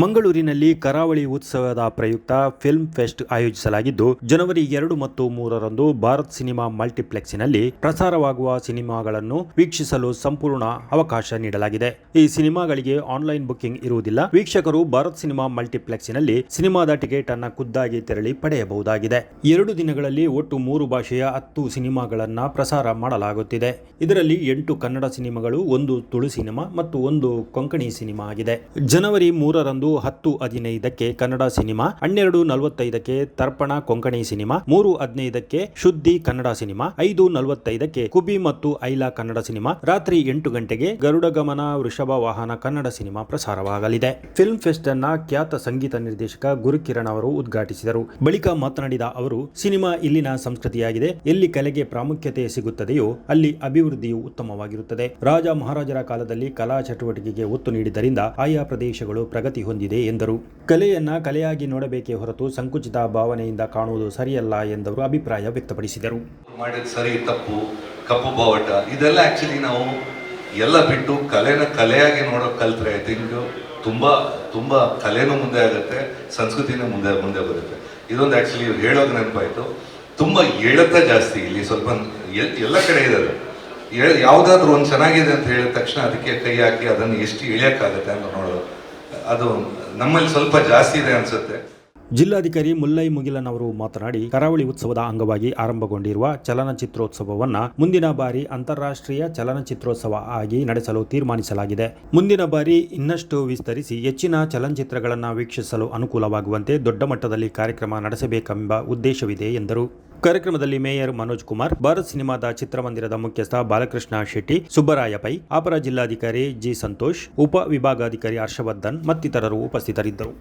ಮಂಗಳೂರಿನಲ್ಲಿ ಕರಾವಳಿ ಉತ್ಸವದ ಪ್ರಯುಕ್ತ ಫಿಲ್ಮ್ ಫೆಸ್ಟ್ ಆಯೋಜಿಸಲಾಗಿದ್ದು, ಜನವರಿ ಎರಡು ಮತ್ತು ಮೂರರಂದು ಭಾರತ್ ಸಿನಿಮಾ ಮಲ್ಟಿಪ್ಲೆಕ್ಸ್ನಲ್ಲಿ ಪ್ರಸಾರವಾಗುವ ಸಿನಿಮಾಗಳನ್ನು ವೀಕ್ಷಿಸಲು ಸಂಪೂರ್ಣ ಅವಕಾಶ ನೀಡಲಾಗಿದೆ. ಈ ಸಿನಿಮಾಗಳಿಗೆ ಆನ್ಲೈನ್ ಬುಕಿಂಗ್ ಇರುವುದಿಲ್ಲ. ವೀಕ್ಷಕರು ಭಾರತ್ ಸಿನಿಮಾ ಮಲ್ಟಿಪ್ಲೆಕ್ಸ್ನಲ್ಲಿ ಸಿನಿಮಾದ ಟಿಕೆಟ್ ಅನ್ನು ಖುದ್ದಾಗಿ ತೆರಳಿ ಪಡೆಯಬಹುದಾಗಿದೆ. ಎರಡು ದಿನಗಳಲ್ಲಿ ಒಟ್ಟು ಮೂರು ಭಾಷೆಯ ಹತ್ತು ಸಿನಿಮಾಗಳನ್ನು ಪ್ರಸಾರ ಮಾಡಲಾಗುತ್ತಿದೆ. ಇದರಲ್ಲಿ ಎಂಟು ಕನ್ನಡ ಸಿನಿಮಾಗಳು, ಒಂದು ತುಳು ಸಿನಿಮಾ ಮತ್ತು ಒಂದು ಕೊಂಕಣಿ ಸಿನಿಮಾ ಆಗಿದೆ. ಜನವರಿ ಮೂರರಂದು ಹತ್ತು, ಹದಿನೈದಕ್ಕೆ ಕನ್ನಡ ಸಿನಿಮಾ, ಹನ್ನೆರಡು, ನಲವತ್ತೈದಕ್ಕೆ ತರ್ಪಣ ಕೊಂಕಣಿ ಸಿನಿಮಾ, ಮೂರು, ಹದಿನೈದಕ್ಕೆ ಶುದ್ಧಿ ಕನ್ನಡ ಸಿನಿಮಾ, ಐದು, ನಲವತ್ತೈದಕ್ಕೆ ಕುಬಿ ಮತ್ತು ಐಲಾ ಕನ್ನಡ ಸಿನಿಮಾ, ರಾತ್ರಿ ಎಂಟು ಗಂಟೆಗೆ ಗರುಡ ಗಮನ ವೃಷಭ ವಾಹನ ಕನ್ನಡ ಸಿನಿಮಾ ಪ್ರಸಾರವಾಗಲಿದೆ. ಫಿಲ್ಮ್ ಫೆಸ್ಟ್ ಅನ್ನ ಖ್ಯಾತ ಸಂಗೀತ ನಿರ್ದೇಶಕ ಗುರುಕಿರಣ್ ಅವರು ಉದ್ಘಾಟಿಸಿದರು. ಬಳಿಕ ಮಾತನಾಡಿದ ಅವರು, ಸಿನಿಮಾ ಇಲ್ಲಿನ ಸಂಸ್ಕೃತಿಯಾಗಿದೆ, ಎಲ್ಲಿ ಕಲೆಗೆ ಪ್ರಾಮುಖ್ಯತೆ ಸಿಗುತ್ತದೆಯೋ ಅಲ್ಲಿ ಅಭಿವೃದ್ಧಿಯು ಉತ್ತಮವಾಗಿರುತ್ತದೆ. ರಾಜ ಮಹಾರಾಜರ ಕಾಲದಲ್ಲಿ ಕಲಾ ಚಟುವಟಿಕೆಗೆ ಒತ್ತು ನೀಡಿದ್ದರಿಂದ ಆಯಾ ಪ್ರದೇಶಗಳು ಪ್ರಗತಿ ಎಂದರು. ಕಲೆಯನ್ನ ಕಲೆಯಾಗಿ ನೋಡಬೇಕೇ ಹೊರತು ಸಂಕುಚಿತ ಭಾವನೆಯಿಂದ ಕಾಣುವುದು ಸರಿಯಲ್ಲ ಎಂದವರು ಅಭಿಪ್ರಾಯ ವ್ಯಕ್ತಪಡಿಸಿದರು. ಮಾಡಿದ ಸರಿ, ತಪ್ಪು, ಕಪ್ಪು ಬಾವಟ, ಇದೆಲ್ಲ ಆ್ಯಕ್ಚುಲಿ ನಾವು ಎಲ್ಲ ಬಿಟ್ಟು ಕಲೆನ ಕಲೆಯಾಗಿ ನೋಡೋಕೆ ಕಲ್ತ್ರೆ ಐ ಥಿಂಕ್ ತುಂಬ ತುಂಬ ಕಲೆನೂ ಮುಂದೆ ಆಗುತ್ತೆ, ಸಂಸ್ಕೃತಿನೂ ಮುಂದೆ ಮುಂದೆ ಬರುತ್ತೆ. ಇದೊಂದು ಆ್ಯಕ್ಚುಲಿ ಹೇಳೋದು ನೆನಪಾಯಿತು. ತುಂಬ ಎಳೆತ ಜಾಸ್ತಿ ಇಲ್ಲಿ ಸ್ವಲ್ಪ ಎಲ್- ಎಲ್ಲ ಕಡೆ ಇದ್ದಾರೆ. ಯಾವುದಾದ್ರೂ ಒಂದು ಚೆನ್ನಾಗಿದೆ ಅಂತ ಹೇಳಿದ ತಕ್ಷಣ ಅದಕ್ಕೆ ಕೈ ಹಾಕಿ ಅದನ್ನು ಎಷ್ಟು ಇಳಿಯೋಕ್ಕಾಗತ್ತೆ ಅಂತ ನೋಡೋದು. ಅದು ನಮ್ಮಲ್ಲಿ ಸ್ವಲ್ಪ ಜಾಸ್ತಿ ಇದೆ ಅನಿಸುತ್ತೆ. ಜಿಲ್ಲಾಧಿಕಾರಿ ಮುಲ್ಲೈ ಮುಗಿಲನ್ ಅವರು ಮಾತನಾಡಿ, ಕರಾವಳಿ ಉತ್ಸವದ ಅಂಗವಾಗಿ ಆರಂಭಗೊಂಡಿರುವ ಚಲನಚಿತ್ರೋತ್ಸವವನ್ನು ಮುಂದಿನ ಬಾರಿ ಅಂತಾರಾಷ್ಟ್ರೀಯ ಚಲನಚಿತ್ರೋತ್ಸವ ಆಗಿ ನಡೆಸಲು ತೀರ್ಮಾನಿಸಲಾಗಿದೆ. ಮುಂದಿನ ಬಾರಿ ಇನ್ನಷ್ಟು ವಿಸ್ತರಿಸಿ ಹೆಚ್ಚಿನ ಚಲನಚಿತ್ರಗಳನ್ನು ವೀಕ್ಷಿಸಲು ಅನುಕೂಲವಾಗುವಂತೆ ದೊಡ್ಡ ಮಟ್ಟದಲ್ಲಿ ಕಾರ್ಯಕ್ರಮ ನಡೆಸಬೇಕೆಂಬ ಉದ್ದೇಶವಿದೆ ಎಂದರು. ಕಾರ್ಯಕ್ರಮದಲ್ಲಿ ಮೇಯರ್ ಮನೋಜ್ ಕುಮಾರ್, ಭಾರತ್ ಸಿನಿಮಾದ ಚಿತ್ರಮಂದಿರದ ಮುಖ್ಯಸ್ಥ ಬಾಲಕೃಷ್ಣ ಶೆಟ್ಟಿ ಸುಬ್ಬರಾಯ ಪೈ ಅಪರ ಜಿಲ್ಲಾಧಿಕಾರಿ ಜಿ ಸಂತೋಷ್, ಉಪ ವಿಭಾಗಾಧಿಕಾರಿ ಹರ್ಷವರ್ಧನ್ ಮತ್ತಿತರರು ಉಪಸ್ಥಿತರಿದ್ದರು.